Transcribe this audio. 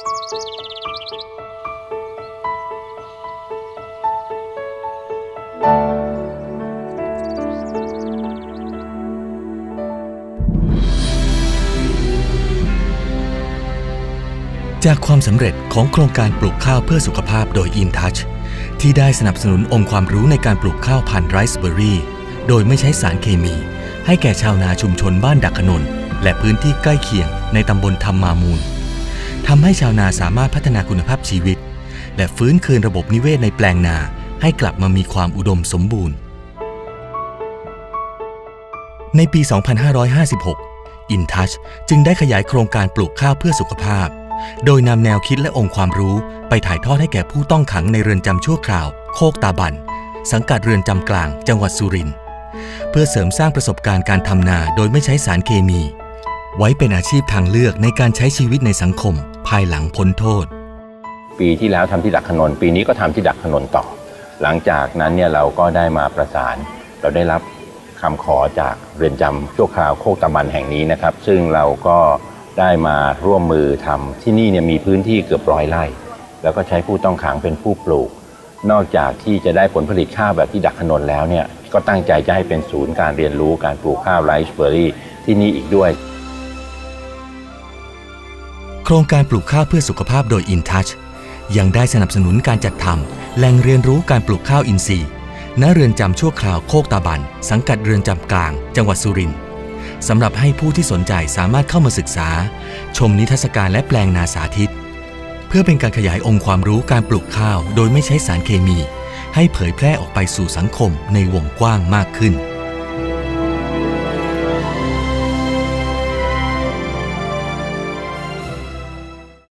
จากความสำเร็จของโครงการปลูกข้าวเพื่อสุขภาพโดย InTouch ที่ได้สนับสนุนองค์ความรู้ในการปลูกข้าวพันธุ์ไรซ์เบอร์รี่ โดยไม่ใช้สารเคมี ให้แก่ชาวนาชุมชนบ้านดักขนน และพื้นที่ใกล้เคียงในตำบลธรรมามูล ทำให้ชาวนาสามารถพัฒนาคุณภาพชีวิต และฟื้นคืนระบบนิเวศในแปลงนาให้กลับมามีความอุดมสมบูรณ์ ในปี 2556 InTouch จึงได้ขยายโครงการปลูกข้าวเพื่อสุขภาพ โดยนำแนวคิดและองค์ความรู้ไปถ่ายทอดให้แก่ผู้ต้องขังในเรือนจำชั่วคราว โคกตาบัน สังกัดเรือนจำกลาง จังหวัดสุรินทร์เพื่อเสริมสร้างประสบการณ์การทำนาโดยไม่ใช้สารเคมี ไว้เป็นอาชีพทางเลือกในการใช้ชีวิตในสังคม ภายหลังพ้นโทษ ปีที่แล้วทำที่ดักขนนปีนี้ก็ทำที่ดักขนนต่อ หลังจากนั้นเนี่ยเราก็ได้มาประสาน เราได้รับคำขอจากเรือนจำชั่วคราวโคกตะบันแห่งนี้นะครับ ซึ่งเราก็ได้มาร่วมมือทำที่นี่เนี่ยมีพื้นที่เกือบร้อยไร่ แล้วก็ใช้ผู้ต้องขังเป็นผู้ปลูก นอกจากที่จะได้ผลผลิตข้าวแบบที่ดักขนนแล้วเนี่ยก็ตั้งใจจะให้เป็นศูนย์การเรียนรู้การปลูกข้าวไรซ์เบอร์รี่ที่นี่อีกด้วย โครงการปลูกข้าวเพื่อสุขภาพโดย InTouch ยังได้สนับสนุนการจัดทำแหล่งเรียนรู้การปลูกข้าวอินทรีย์ณเรือนจำชั่วคราวโคกตาบัน สังกัดเรือนจำกลาง จังหวัดสุรินทร์สำหรับให้ผู้ที่สนใจสามารถเข้ามาศึกษา ชมนิทรรศการและแปลงนาสาธิต เพื่อเป็นการขยายองค์ความรู้การปลูกข้าว โดยไม่ใช้สารเคมี ให้เผยแพร่ออกไปสู่สังคมในวงกว้างมากขึ้น